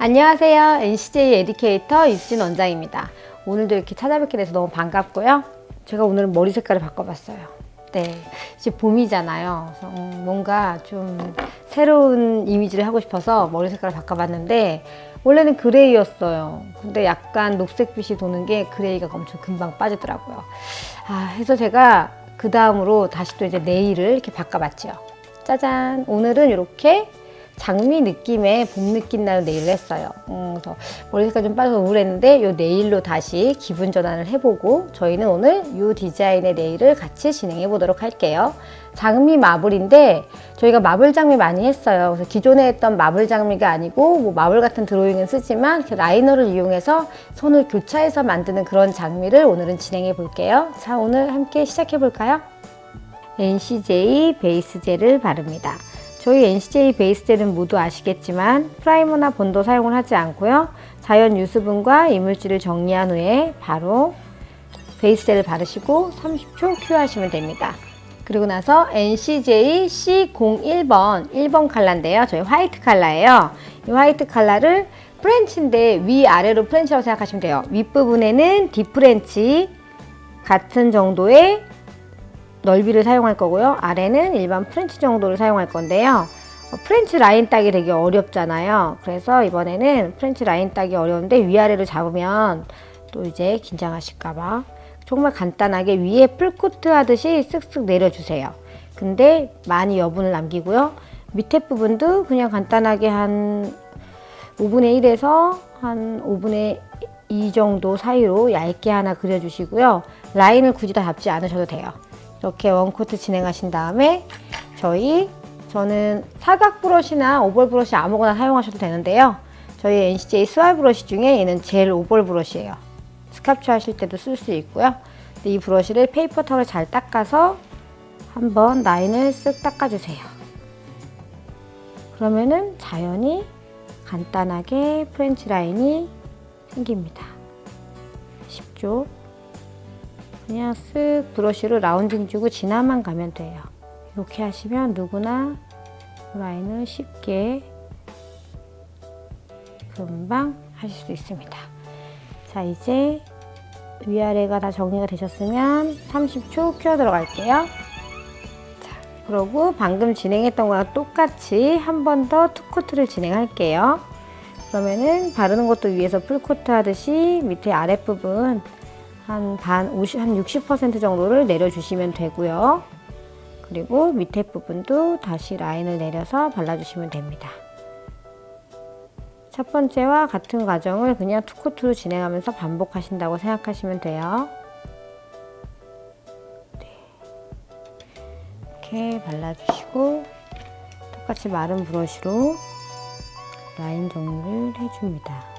안녕하세요. NCJ 에듀케이터 이수진 원장입니다. 오늘도 이렇게 찾아뵙게 돼서 너무 반갑고요. 제가 오늘은 머리 색깔을 바꿔봤어요. 네. 이제 봄이잖아요. 그래서 음, 뭔가 좀 새로운 이미지를 하고 싶어서 머리 색깔을 바꿔봤는데, 원래는 그레이였어요. 근데 약간 녹색빛이 도는 게 그레이가 엄청 금방 빠지더라고요. 아, 해서 제가 그 다음으로 다시 또 이제 네일을 이렇게 바꿔봤죠. 짜잔! 오늘은 이렇게 장미 느낌의 봄 느낌 나는 네일을 했어요. 음, 그래서 머리 색깔 좀 빠져서 우울했는데 이 네일로 다시 기분 전환을 해보고 저희는 오늘 이 디자인의 네일을 같이 진행해 보도록 할게요. 장미 마블인데 저희가 마블 장미 많이 했어요. 그래서 기존에 했던 마블 장미가 아니고 뭐 마블 같은 드로잉은 쓰지만 그 라이너를 이용해서 손을 교차해서 만드는 그런 장미를 오늘은 진행해 볼게요. 자, 오늘 함께 시작해 볼까요? NCJ 베이스 젤을 바릅니다. 저희 NCJ 베이스 젤은 모두 아시겠지만 프라이머나 본도 사용을 하지 않고요. 자연 유수분과 이물질을 정리한 후에 바로 베이스 젤을 바르시고 30초 큐하시면 됩니다. 그리고 나서 NCJ C01번 1번 컬러인데요. 저희 화이트 컬러예요. 이 화이트 컬러를 프렌치인데 위아래로 프렌치라고 생각하시면 돼요. 윗부분에는 딥프렌치 같은 정도의 넓이를 사용할 거고요. 아래는 일반 프렌치 정도를 사용할 건데요. 어, 프렌치 라인 따기 되게 어렵잖아요. 그래서 이번에는 프렌치 라인 따기 어려운데 위아래로 잡으면 또 이제 긴장하실까봐 정말 간단하게 위에 풀코트 하듯이 쓱쓱 내려주세요. 근데 많이 여분을 남기고요. 밑에 부분도 그냥 간단하게 한 5분의 1에서 한 5분의 2 정도 사이로 얇게 하나 그려주시고요. 라인을 굳이 다 잡지 않으셔도 돼요. 이렇게 원코트 진행하신 다음에 저희 저는 사각 브러쉬나 오벌 브러쉬 아무거나 사용하셔도 되는데요. 저희 NCJ 스왈 브러쉬 중에 얘는 젤 오벌 브러쉬예요. 스카프 하실 때도 쓸 수 있고요. 이 브러쉬를 페이퍼 타올에 잘 닦아서 한번 라인을 쓱 닦아주세요. 그러면은 자연히 간단하게 프렌치 라인이 생깁니다. 쉽죠? 그냥 쓱 브러쉬로 라운딩 주고 지나만 가면 돼요. 이렇게 하시면 누구나 라인을 쉽게 금방 하실 수 있습니다. 자, 이제 위아래가 다 정리가 되셨으면 30초 큐어 들어갈게요. 자, 그러고 방금 진행했던 거랑 똑같이 한 번 더 투코트를 진행할게요. 그러면은 바르는 것도 위에서 풀코트 하듯이 밑에 아랫부분 한 반, 50, 한 60% 정도를 내려주시면 되고요. 그리고 밑에 부분도 다시 라인을 내려서 발라주시면 됩니다. 첫 번째와 같은 과정을 그냥 투코트로 진행하면서 반복하신다고 생각하시면 돼요. 네. 이렇게 발라주시고 똑같이 마른 브러쉬로 라인 정리를 해줍니다.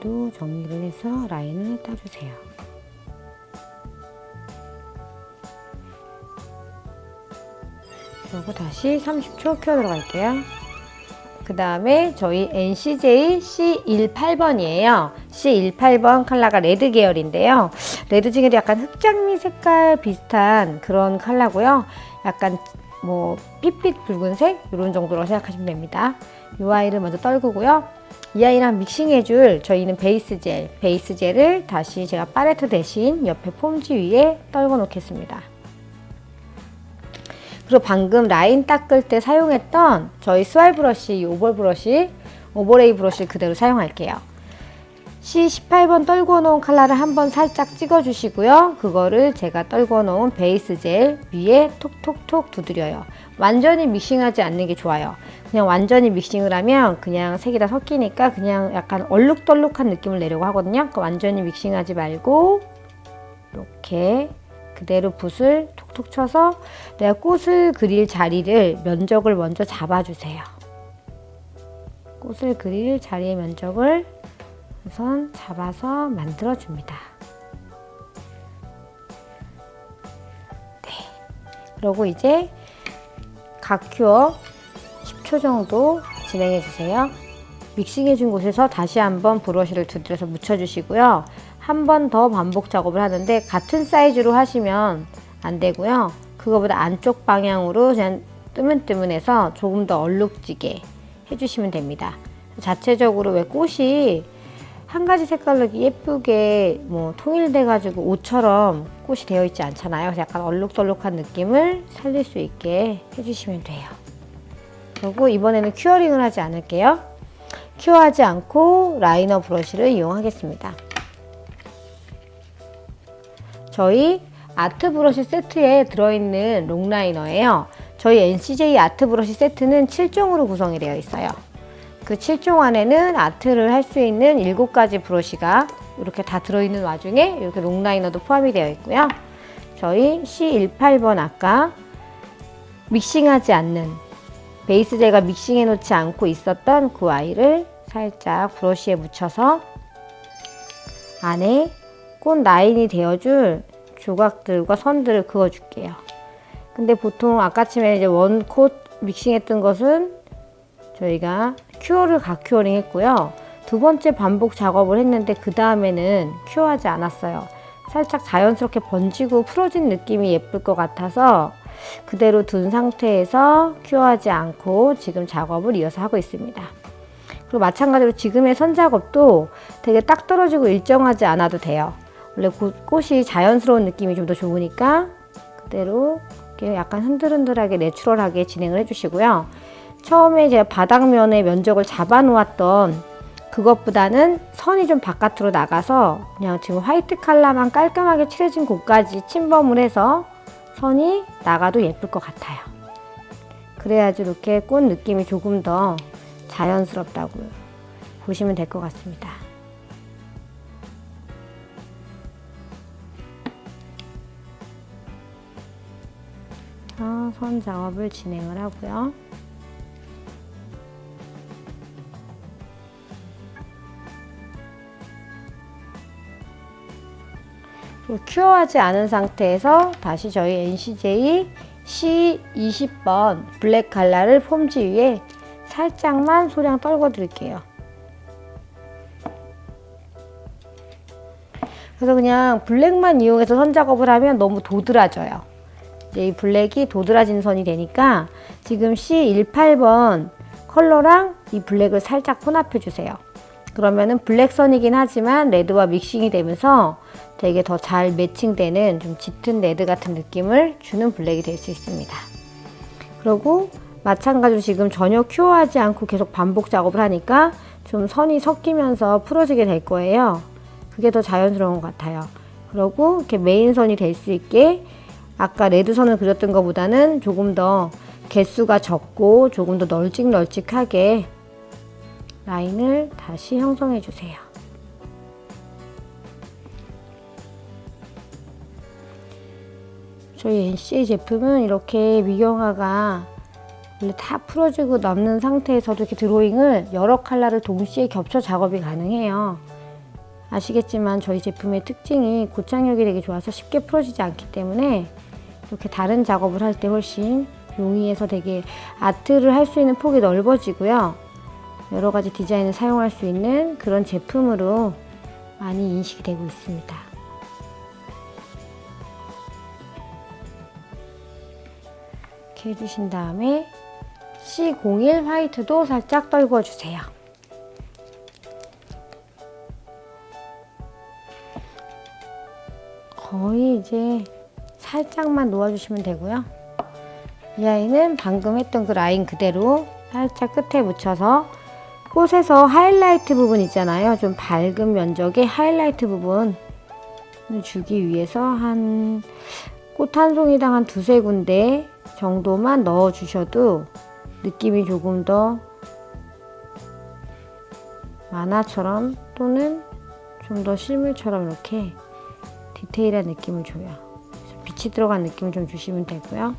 윗라인도 정리를 해서 라인을 따주세요. 그리고 다시 30초 켜 들어갈게요. 그 다음에 저희 NCJ C18번이에요. C18번 컬러가 레드 계열인데요. 레드 중에도 약간 흑장미 색깔 비슷한 그런 컬러고요. 약간 뭐 삐빛 붉은색 이런 정도로 생각하시면 됩니다. 이 아이를 먼저 떨구고요. 이 아이랑 믹싱해줄 저희는 베이스 젤, 베이스 젤을 다시 제가 팔레트 대신 옆에 폼지 위에 떨궈 놓겠습니다. 그리고 방금 라인 닦을 때 사용했던 저희 스왈 브러쉬, 오벌 브러쉬, 오버레이 브러쉬 그대로 사용할게요. C18번 떨궈 놓은 컬러를 한번 살짝 찍어 주시고요. 그거를 제가 떨궈 놓은 베이스 젤 위에 톡톡톡 두드려요. 완전히 믹싱하지 않는 게 좋아요. 그냥 완전히 믹싱을 하면 그냥 색이 다 섞이니까 그냥 약간 얼룩덜룩한 느낌을 내려고 하거든요. 완전히 믹싱하지 말고 이렇게 그대로 붓을 톡톡 쳐서 내가 꽃을 그릴 자리를 면적을 먼저 잡아주세요. 꽃을 그릴 자리의 면적을 우선 잡아서 만들어 줍니다. 네. 그리고 이제 각 큐어 10초 정도 진행해 주세요. 믹싱해 준 곳에서 다시 한번 브러쉬를 두드려서 묻혀 주시고요. 한 번 더 반복 작업을 하는데 같은 사이즈로 하시면 안 되고요. 그거보다 안쪽 방향으로 그냥 뜨문뜨문해서 조금 더 얼룩지게 해주시면 됩니다. 자체적으로 왜 꽃이 한 가지 색깔로 예쁘게 뭐 통일돼 가지고 옷처럼 꽃이 되어 있지 않잖아요. 약간 얼룩덜룩한 느낌을 살릴 수 있게 해주시면 돼요. 그리고 이번에는 큐어링을 하지 않을게요. 큐어하지 않고 라이너 브러쉬를 이용하겠습니다. 저희 아트 브러쉬 세트에 들어있는 롱라이너예요. 저희 NCJ 아트 브러쉬 세트는 7종으로 구성이 되어 있어요. 그 7종 안에는 아트를 할 수 있는 7가지 브러쉬가 이렇게 다 들어있는 와중에 이렇게 롱라이너도 포함이 되어 있고요. 저희 C18번 아까 믹싱하지 않는 베이스 제가 믹싱해 놓지 않고 있었던 그 아이를 살짝 브러쉬에 묻혀서 안에 꽃 라인이 되어줄 조각들과 선들을 그어줄게요. 근데 보통 아까쯤에 이제 원콧 믹싱했던 것은 저희가 큐어를 각큐어링 했고요. 두 번째 반복 작업을 했는데 그 다음에는 큐어하지 않았어요. 살짝 자연스럽게 번지고 풀어진 느낌이 예쁠 것 같아서 그대로 둔 상태에서 큐어하지 않고 지금 작업을 이어서 하고 있습니다. 그리고 마찬가지로 지금의 선 작업도 되게 딱 떨어지고 일정하지 않아도 돼요. 원래 꽃이 자연스러운 느낌이 좀 더 좋으니까 그대로 이렇게 약간 흔들흔들하게 내추럴하게 진행을 해주시고요. 처음에 제가 바닥면의 면적을 잡아 놓았던 그것보다는 선이 좀 바깥으로 나가서 그냥 지금 화이트 칼라만 깔끔하게 칠해진 곳까지 침범을 해서 선이 나가도 예쁠 것 같아요. 그래야지 이렇게 꽃 느낌이 조금 더 자연스럽다고 보시면 될 것 같습니다. 자, 선 작업을 진행을 하고요. 큐어하지 않은 상태에서 다시 저희 NCJ C20번 블랙 칼라를 폼지 위에 살짝만 소량 떨궈 드릴게요. 그래서 그냥 블랙만 이용해서 선 작업을 하면 너무 도드라져요. 이제 이 블랙이 도드라진 선이 되니까 지금 C18번 컬러랑 이 블랙을 살짝 혼합해 주세요. 그러면은 블랙 선이긴 하지만 레드와 믹싱이 되면서 되게 더 잘 매칭되는 좀 짙은 레드 같은 느낌을 주는 블랙이 될 수 있습니다. 그리고 마찬가지로 지금 전혀 큐어하지 않고 계속 반복 작업을 하니까 좀 선이 섞이면서 풀어지게 될 거예요. 그게 더 자연스러운 것 같아요. 그리고 이렇게 메인 선이 될 수 있게 아까 레드 선을 그렸던 것보다는 조금 더 개수가 적고 조금 더 널찍널찍하게 라인을 다시 형성해 주세요. 저희 NCA 제품은 이렇게 미경화가 원래 다 풀어지고 남는 상태에서도 이렇게 드로잉을 여러 컬러를 동시에 겹쳐 작업이 가능해요. 아시겠지만 저희 제품의 특징이 고착력이 되게 좋아서 쉽게 풀어지지 않기 때문에 이렇게 다른 작업을 할 때 훨씬 용이해서 되게 아트를 할 수 있는 폭이 넓어지고요. 여러 가지 디자인을 사용할 수 있는 그런 제품으로 많이 인식이 되고 있습니다. 이렇게 해주신 다음에 C01 화이트도 살짝 떨궈주세요. 거의 이제 살짝만 놓아주시면 되고요. 이 아이는 방금 했던 그 라인 그대로 살짝 끝에 묻혀서 꽃에서 하이라이트 부분 있잖아요. 좀 밝은 면적의 하이라이트 부분을 주기 위해서 한 꽃 한 송이당 한 두세 군데 정도만 넣어 주셔도 느낌이 조금 더 만화처럼 또는 좀 더 실물처럼 이렇게 디테일한 느낌을 줘요. 빛이 들어간 느낌을 좀 주시면 되고요.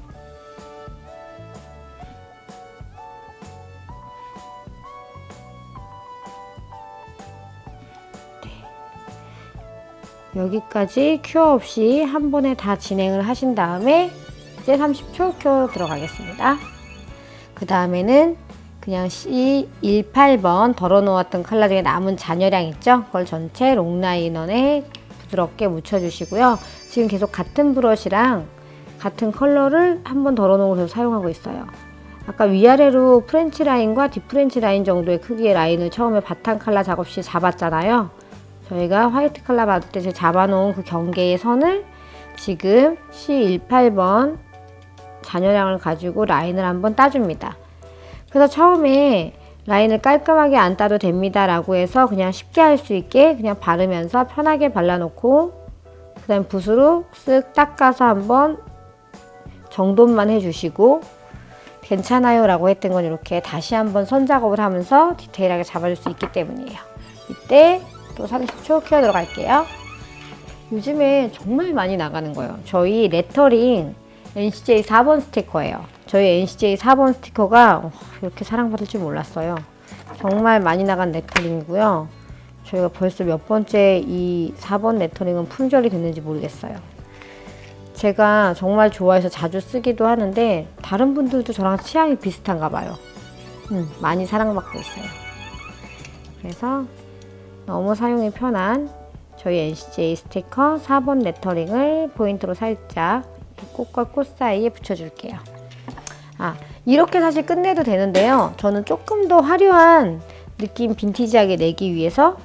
여기까지 큐어 없이 한 번에 다 진행을 하신 다음에 이제 30초 큐어 들어가겠습니다. 그 다음에는 그냥 C18번 덜어놓았던 컬러 중에 남은 잔여량 있죠? 그걸 전체 롱라이너에 부드럽게 묻혀주시고요. 지금 계속 같은 브러쉬랑 같은 컬러를 한 번 덜어놓은 곳에서 사용하고 있어요. 아까 위아래로 프렌치 라인과 뒷프렌치 라인 정도의 크기의 라인을 처음에 바탕 컬러 작업 시 잡았잖아요. 저희가 화이트 컬러 받을 때 제가 잡아놓은 그 경계의 선을 지금 C18번 잔여량을 가지고 라인을 한번 따줍니다. 그래서 처음에 라인을 깔끔하게 안 따도 됩니다 라고 해서 그냥 쉽게 할 수 있게 그냥 바르면서 편하게 발라놓고 그 다음 붓으로 쓱 닦아서 한번 정돈만 해주시고 괜찮아요 라고 했던 건 이렇게 다시 한번 선 작업을 하면서 디테일하게 잡아줄 수 있기 때문이에요. 이때 또 30초 키워 들어갈게요. 요즘에 정말 많이 나가는 거예요. 저희 레터링 NCJ 4번 스티커예요. 저희 NCJ 4번 스티커가 어, 이렇게 사랑받을 줄 몰랐어요. 정말 많이 나간 레터링이고요. 저희가 벌써 몇 번째 이 4번 레터링은 품절이 됐는지 모르겠어요. 제가 정말 좋아해서 자주 쓰기도 하는데 다른 분들도 저랑 취향이 비슷한가 봐요. 음, 많이 사랑받고 있어요. 그래서 너무 사용이 편한 저희 NCJ 스티커 4번 레터링을 포인트로 살짝 꽃과 꽃 사이에 붙여줄게요. 아, 이렇게 사실 끝내도 되는데요. 저는 조금 더 화려한 느낌 빈티지하게 내기 위해서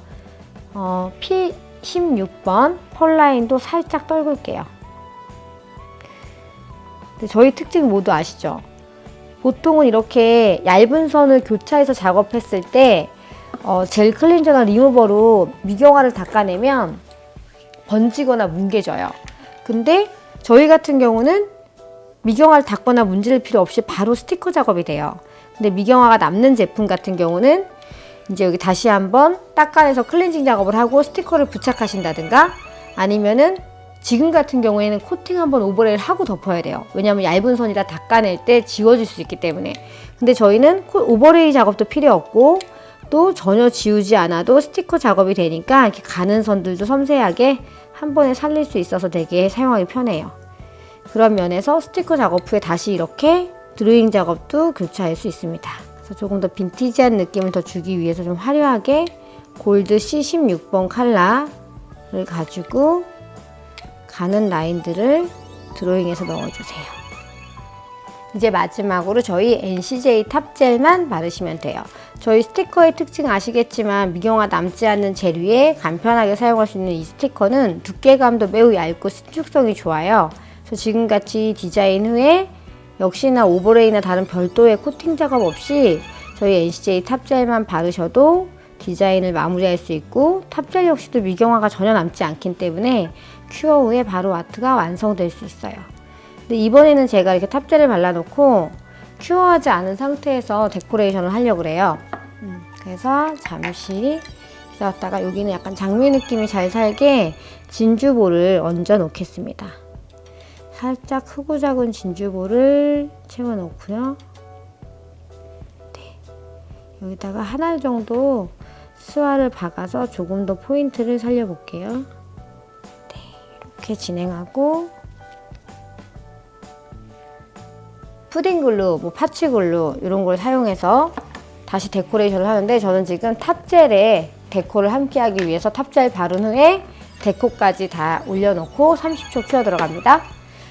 어, P16번 펄라인도 살짝 떨굴게요. 저희 특징 모두 아시죠? 보통은 이렇게 얇은 선을 교차해서 작업했을 때 어, 젤 클렌저나 리무버로 미경화를 닦아내면 번지거나 뭉개져요. 근데 저희 같은 경우는 미경화를 닦거나 문지를 필요 없이 바로 스티커 작업이 돼요. 근데 미경화가 남는 제품 같은 경우는 이제 여기 다시 한번 닦아내서 클렌징 작업을 하고 스티커를 부착하신다든가 아니면은 지금 같은 경우에는 코팅 한번 오버레이를 하고 덮어야 돼요. 왜냐하면 얇은 선이라 닦아낼 때 지워질 수 있기 때문에. 근데 저희는 오버레이 작업도 필요 없고 또 전혀 지우지 않아도 스티커 작업이 되니까 이렇게 가는 선들도 섬세하게 한 번에 살릴 수 있어서 되게 사용하기 편해요. 그런 면에서 스티커 작업 후에 다시 이렇게 드로잉 작업도 교차할 수 있습니다. 그래서 조금 더 빈티지한 느낌을 더 주기 위해서 좀 화려하게 골드 C16번 컬러를 가지고 가는 라인들을 드로잉해서 넣어주세요. 이제 마지막으로 저희 NCJ 탑젤만 바르시면 돼요. 저희 스티커의 특징 아시겠지만 미경화 남지 않는 젤 위에 간편하게 사용할 수 있는 이 스티커는 두께감도 매우 얇고 신축성이 좋아요. 그래서 지금같이 디자인 후에 역시나 오버레이나 다른 별도의 코팅 작업 없이 저희 NCJ 탑젤만 바르셔도 디자인을 마무리할 수 있고 탑젤 역시도 미경화가 전혀 남지 않기 때문에 큐어 후에 바로 아트가 완성될 수 있어요. 근데 이번에는 제가 이렇게 탑젤을 발라놓고 큐어하지 않은 상태에서 데코레이션을 하려고 그래요. 음, 그래서 잠시 기다렸다가 여기는 약간 장미 느낌이 잘 살게 진주볼을 얹어 놓겠습니다. 살짝 크고 작은 진주볼을 채워 놓고요. 네. 여기다가 하나 정도 수화를 박아서 조금 더 포인트를 살려볼게요. 네, 이렇게 진행하고 푸딩글루, 뭐 파치글루 이런 걸 사용해서 다시 데코레이션을 하는데 저는 지금 탑젤에 데코를 함께 하기 위해서 탑젤 바른 후에 데코까지 다 올려놓고 30초 키워 들어갑니다.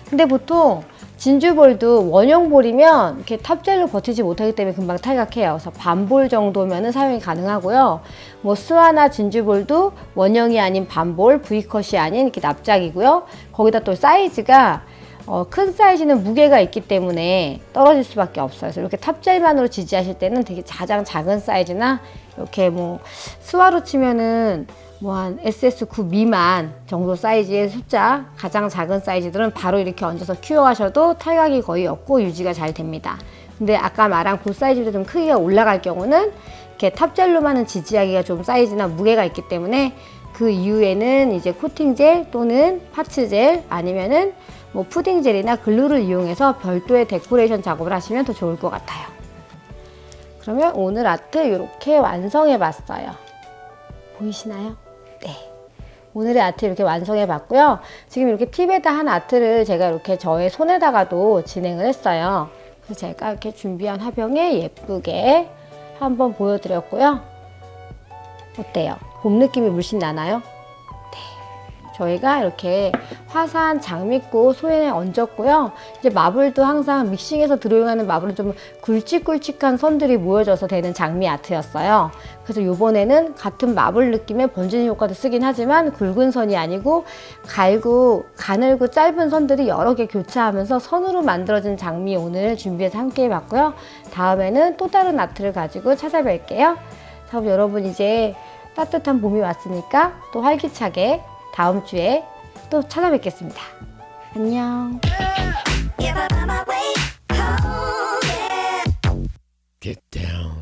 근데 보통 진주볼도 원형볼이면 이렇게 탑젤로 버티지 못하기 때문에 금방 탈각해요. 그래서 반볼 정도면은 사용이 가능하고요. 뭐 스와나 진주볼도 원형이 아닌 반볼, V컷이 아닌 이렇게 납작이고요. 거기다 또 사이즈가 어, 큰 사이즈는 무게가 있기 때문에 떨어질 수밖에 없어요. 그래서 이렇게 탑젤만으로 지지하실 때는 되게 가장 작은 사이즈나 이렇게 뭐 스와로 치면은 뭐 한 SS9 미만 정도 사이즈의 숫자 가장 작은 사이즈들은 바로 이렇게 얹어서 큐어하셔도 탈각이 거의 없고 유지가 잘 됩니다. 근데 아까 말한 그 사이즈보다 좀 크기가 올라갈 경우는 이렇게 탑젤로만은 지지하기가 좀 사이즈나 무게가 있기 때문에 그 이후에는 이제 코팅젤 또는 파츠젤 아니면은 뭐 푸딩 젤이나 글루를 이용해서 별도의 데코레이션 작업을 하시면 더 좋을 것 같아요. 그러면 오늘 아트 이렇게 완성해 봤어요. 보이시나요? 네. 오늘의 아트 이렇게 완성해 봤고요. 지금 이렇게 팁에다 한 아트를 제가 이렇게 저의 손에다가도 진행을 했어요. 그래서 제가 이렇게 준비한 화병에 예쁘게 한번 보여드렸고요. 어때요? 봄 느낌이 물씬 나나요? 네. 저희가 이렇게 화사한 장미꽃 소연에 얹었고요. 이제 마블도 항상 믹싱해서 들어용하는 마블은 좀 굵직굵직한 선들이 모여져서 되는 장미 아트였어요. 그래서 이번에는 같은 마블 느낌의 번지는 효과도 쓰긴 하지만 굵은 선이 아니고 갈고 가늘고 짧은 선들이 여러 개 교차하면서 선으로 만들어진 장미 오늘 준비해서 함께 해봤고요. 다음에는 또 다른 아트를 가지고 찾아뵐게요. 자, 그럼 여러분 이제 따뜻한 봄이 왔으니까 또 활기차게 다음 주에 또 찾아뵙겠습니다. 안녕. Get down.